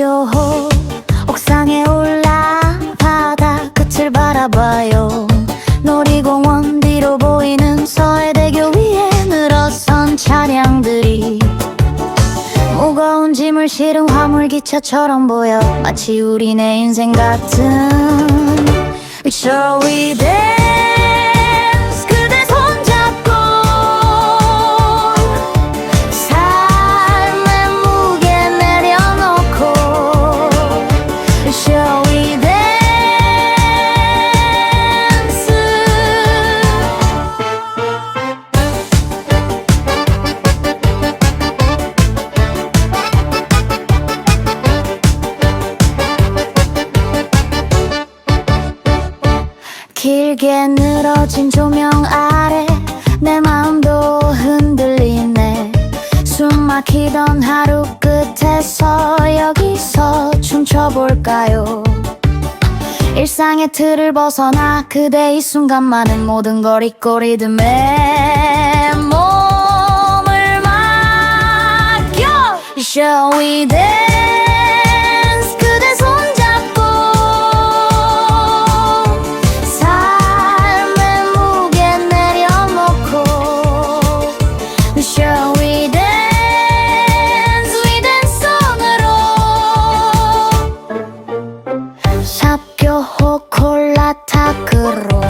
학교 옥상에 올라 바다 끝을 바라봐요. 놀이공원 뒤로 보이는 서해대교 위에 늘어선 차량들이. 무거운 짐을 실은 화물기차처럼 보여. 마치 우리네 인생 같은 we dance 길게 늘어진 조명 아래 내 마음도 흔들리네. 숨 막히던 하루 끝에서 여기서 춤춰볼까요? 일상의 틀을 벗어나 그대 이 순간만은 모든 걸 잊고 리듬에 몸을 맡겨. Shall we dance 콜라타크로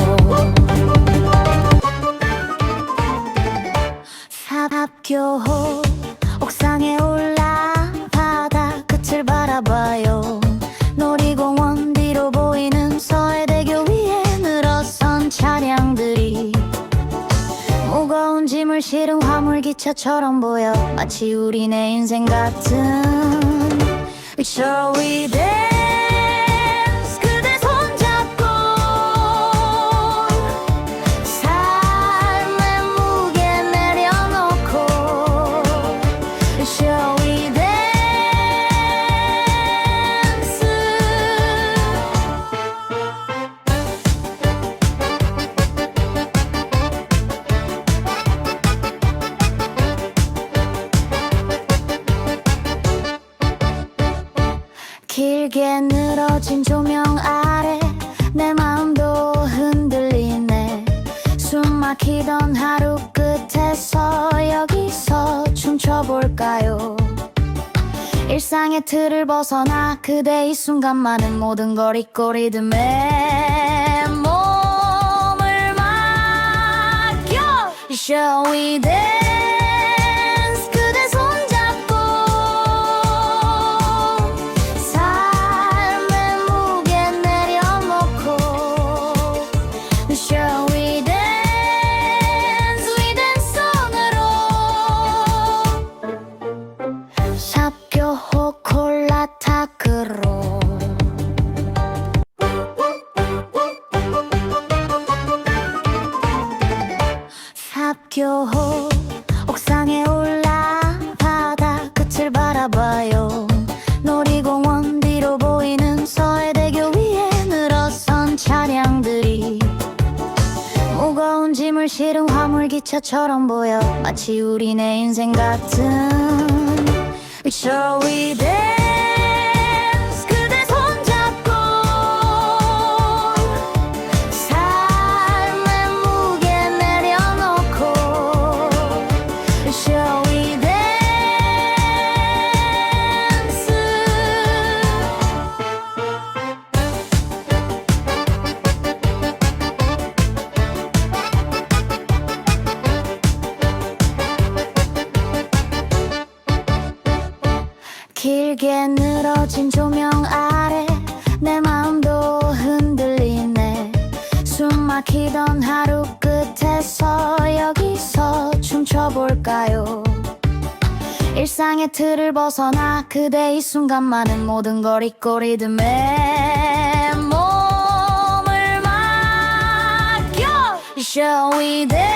삽교호 옥상에 올라 바다 끝을 바라봐요. 놀이공원 뒤로 보이는 서해대교 위에 늘어선 차량들이 무거운 짐을 실은 화물기차처럼 보여. 마치 우리네 인생 같은 we dance 길게 늘어진 조명 아래 내 마음도 흔들리네. 숨 막히던 하루 끝에서 여기서 춤춰볼까요? 일상의 틀을 벗어나 그대 이 순간만은 모든 걸 잊고 리듬에 몸을 맡겨. Shall we dance 교호 옥상에 올라 바다 끝을 바라봐요. 놀이공원 뒤로 보이는 서해대교 위에 늘어선 차량들이 무거운 짐을 실은 화물기차처럼 보여. 마치 우리네 인생 같은 we dance 늘어진 조명 아래 내 마음도 흔들리네. 숨 막히던 하루 끝에서 여기서 춤춰볼까요? 일상의 틀을 벗어나 그대 이 순간만은 모든 걸 잊고 리듬에 몸을 맡겨. Shall we dance